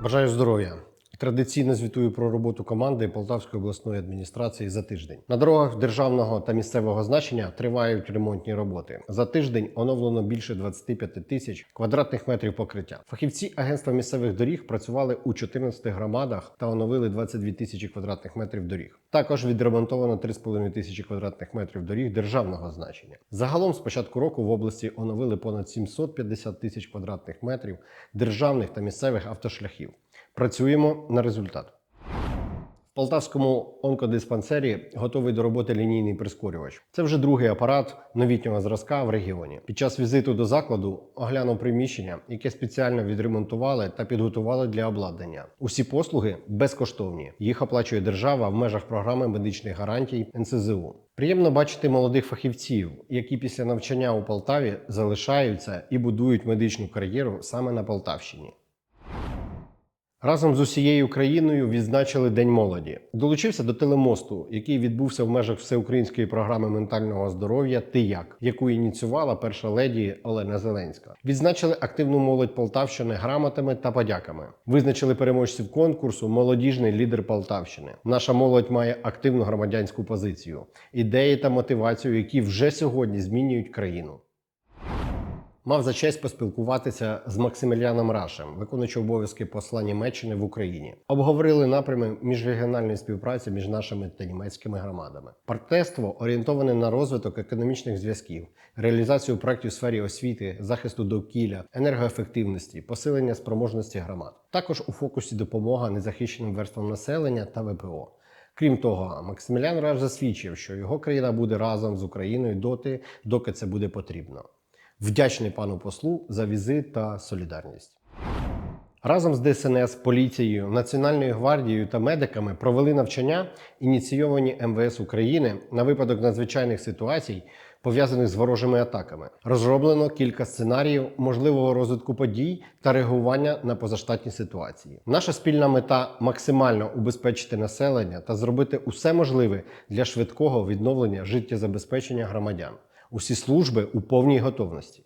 Бажаю здоров'я. Традиційно звітую про роботу команди Полтавської обласної адміністрації за тиждень. На дорогах державного та місцевого значення тривають ремонтні роботи. За тиждень оновлено більше 25 тисяч квадратних метрів покриття. Фахівці агентства місцевих доріг працювали у 14 громадах та оновили 22 тисячі квадратних метрів доріг. Також відремонтовано 3,5 тисячі квадратних метрів доріг державного значення. Загалом з початку року в області оновили понад 750 тисяч квадратних метрів державних та місцевих автошляхів. Працюємо на результат. В Полтавському онкодиспансері готовий до роботи лінійний прискорювач. Це вже другий апарат новітнього зразка в регіоні. Під час візиту до закладу оглянув приміщення, яке спеціально відремонтували та підготували для обладнання. Усі послуги безкоштовні. Їх оплачує держава в межах програми медичних гарантій НСЗУ. Приємно бачити молодих фахівців, які після навчання у Полтаві залишаються і будують медичну кар'єру саме на Полтавщині. Разом з усією країною відзначили День молоді. Долучився до телемосту, який відбувся в межах всеукраїнської програми ментального здоров'я Ти як, яку ініціювала перша леді Олена Зеленська. Відзначили активну молодь Полтавщини грамотами та подяками. Визначили переможців конкурсу Молодіжний лідер Полтавщини. Наша молодь має активну громадянську позицію, ідеї та мотивацію, які вже сьогодні змінюють країну. Мав за честь поспілкуватися з Максиміляном Рашем, виконуючим обов'язки посла Німеччини в Україні. Обговорили напрями міжрегіональної співпраці між нашими та німецькими громадами. Партнерство орієнтоване на розвиток економічних зв'язків, реалізацію проєктів в сфері освіти, захисту довкілля, енергоефективності, посилення спроможності громад. Також у фокусі допомога незахищеним верствам населення та ВПО. Крім того, Максимілян Раш засвідчив, що його країна буде разом з Україною доти, доки це буде потрібно. Вдячний пану послу за візит та солідарність. Разом з ДСНС, поліцією, Національною гвардією та медиками провели навчання, ініційовані МВС України на випадок надзвичайних ситуацій, пов'язаних з ворожими атаками. Розроблено кілька сценаріїв можливого розвитку подій та реагування на позаштатні ситуації. Наша спільна мета максимально убезпечити населення та зробити усе можливе для швидкого відновлення життєзабезпечення громадян. Усі служби у повній готовності.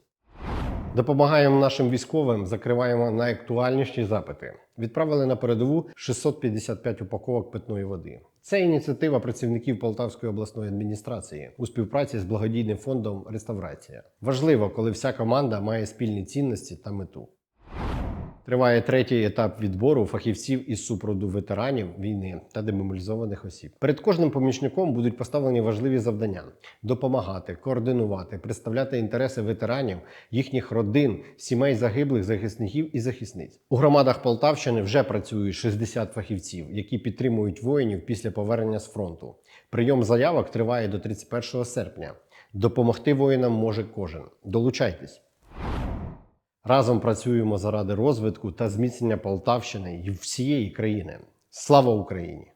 Допомагаємо нашим військовим, закриваємо найактуальніші запити. Відправили на передову 655 упаковок питної води. Це ініціатива працівників Полтавської обласної адміністрації у співпраці з благодійним фондом Реставрація. Важливо, коли вся команда має спільні цінності та мету. Триває третій етап відбору фахівців із супроводу ветеранів війни та демобілізованих осіб. Перед кожним помічником будуть поставлені важливі завдання: допомагати, координувати, представляти інтереси ветеранів, їхніх родин, сімей загиблих захисників і захисниць. У громадах Полтавщини вже працюють 60 фахівців, які підтримують воїнів після повернення з фронту. Прийом заявок триває до 31 серпня. Допомогти воїнам може кожен. Долучайтесь. Разом працюємо заради розвитку та зміцнення Полтавщини і всієї країни. Слава Україні!